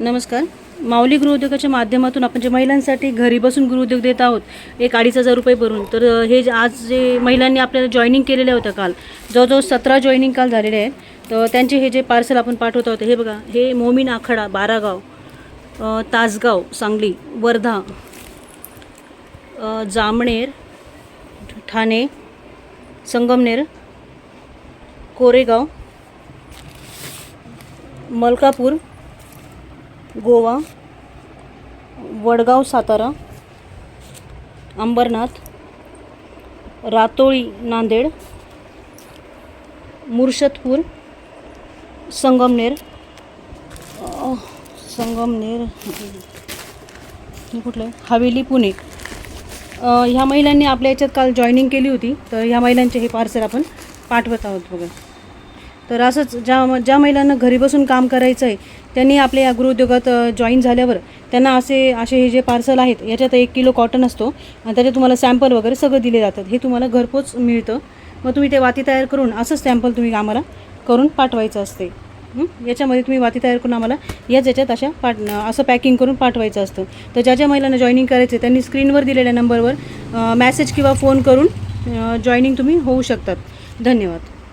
नमस्कार. माऊली गृहउद्योगाच्या माध्यमातून आपण जे महिलांसाठी घरी बसून गृहउद्योग देत आहोत एक अडीच हजार रुपये भरून. तर हे जे आज जे महिलांनी आपल्याला जॉईनिंग केलेल्या होत्या काल जवळजवळ सतरा जॉईनिंग काल झालेले आहेत. तर त्यांचे हे जे पार्सल आपण पाठवत आहोत हे बघा हे मोमीन आखाडा बारागाव तासगाव सांगली वर्धा जामणेर ठाणे संगमनेर कोरेगाव मलकापूर गोवा वडगाव सातारा अंबरनाथ रातोळी नांदेड मुर्शदपूर संगमनेर संगमनेर कुठलं? हवेली पुणे. ह्या महिलांनी आपल्या याच्यात काल जॉईनिंग केली होती. तर ह्या महिलांचे हे पार्सल आपण पाठवत आहोत बघा. तर असंच ज्या ज्या महिलांना घरी बसून काम करायचं आहे त्यांनी आपल्या या गृहउद्योगात जॉईन झाल्यावर त्यांना असे असे हे जे पार्सल आहेत याच्यात एक किलो कॉटन असतो आणि त्याच्यात तुम्हाला सॅम्पल वगैरे सगळं दिले जातात. हे तुम्हाला घरपोच मिळतं. मग तुम्ही ते वाती तयार करून असंच सॅम्पल तुम्ही आम्हाला करून पाठवायचं असते याच्यामध्ये तुम्ही वाती तयार करून आम्हाला याच याच्यात अशा पाठ असं पॅकिंग करून पाठवायचं असतं. तर ज्या ज्या महिलांना जॉईनिंग करायचं आहे त्यांनी स्क्रीनवर दिलेल्या नंबरवर मॅसेज किंवा फोन करून जॉईनिंग तुम्ही होऊ शकतात. धन्यवाद.